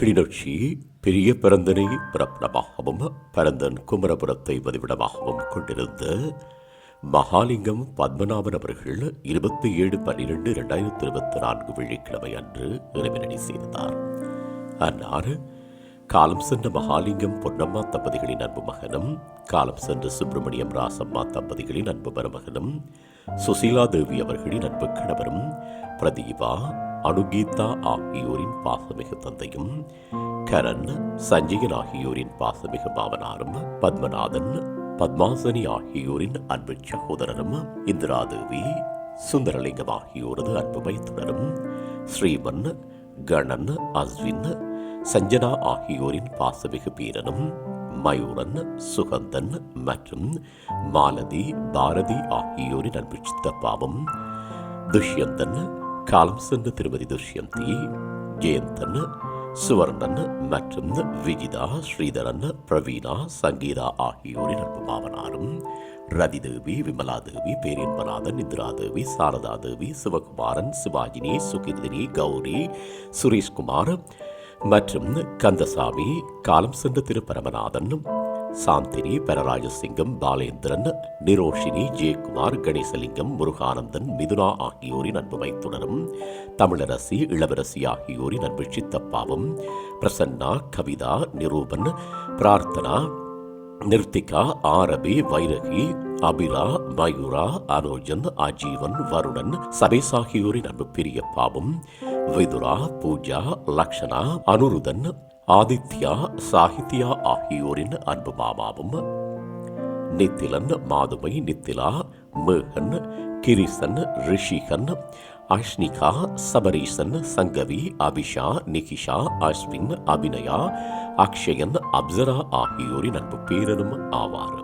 கிளிநொச்சி பெரிய பரந்தனை பிறப்பிடமாகவும் பரந்தன் குமரபுரத்தை பதிவிடமாகவும் கொண்டிருந்த மகாலிங்கம் பத்மநாபன் அவர்கள் இருபத்தி ஏழு பன்னிரெண்டு இரண்டாயிரத்தி இருபத்தி நான்கு வெள்ளிக்கிழமை அன்று இறைவனடி செய்தார். அன்னார் காலம் சென்ற மகாலிங்கம் பொன்னம்மா தம்பதிகளின் அன்பு மகனும் காலம் சென்ற சுப்பிரமணியம் ராசம்மா தம்பதிகளின் அன்பு மருமகனும் சுசீலா தேவி அவர்களின் அன்பு கணவரும் பிரதீபா அனுகீதா ஆகியோரின் பாசமிகு தந்தையும் கரண் சஞ்சயன் ஆகியோரின் பாசமிகு பாவனாரும் பத்மநாதன் பத்மாசனி ஆகியோரின் அன்பு சகோதரரும் இந்திராதேவி சுந்தரலிங்கம் ஆகியோரது அன்பு மைத்துனரும் ஸ்ரீமன் கணன் அஸ்வின் சஞ்சனா ஆகியோரின் பாசமிகு பீரனும் மயூரன் சுகந்தன் மற்றும் மாலதி பாரதி ஆகியோரின் அன்பு சித்தப்பாவும் துஷ்யந்தன் காலம் சென்ற திருமதி துஷ்யந்தி ஜெயந்தன் சுவர்ணன் மற்றும் விஜிதா ஸ்ரீதரன் பிரவீனா சங்கீதா ஆகியோரின் அன்பு பாவனாரும் ரதிதேவி விமலாதேவி பேரியன்பநாதன் இந்திராதேவி சாரதாதேவி சிவகுமாரன் சிவாஜினி சுகிர்தினி கௌரி சுரேஷ்குமார் மற்றும் கந்தசாமி காலம் சென்ற திருப்பரமநாதன் சாந்தினி பரராஜசிங்கம் பாலேந்திரன் நிரோஷினி ஜெயக்குமார் கணேசலிங்கம் முருகானந்தன் மிதுனா ஆகியோரின் அன்பு மைத்துணரும் தமிழரசி இளவரசி ஆகியோரின் அன்பு சித்தப்பாவும் பிரசன்னா கவிதா நிரூபன் பிரார்த்தனா நிர்த்திகா ஆரபி வைரகி அபிரா மயூரா அனோஜன் அஜீவன் வருணன் சபேஸ் ஆகியோரின் அன்பு பிரியப்பாவும் விதுரா பூஜா லக்ஷனா அனுருதன் ஆதித்யா சாகித்யா ஆகியோரின் அன்பு மாமாவும் நித்திலன் மாதுமை நித்திலா மேகன் கிரிசன் ரிஷிகன் அஷ்னிகா சபரீசன் சங்கவி அபிஷா நிகிஷா அஸ்வின் அபிநயா அக்ஷயன் அப்சரா ஆகியோரின் அன்பு பேரனும் ஆவார்.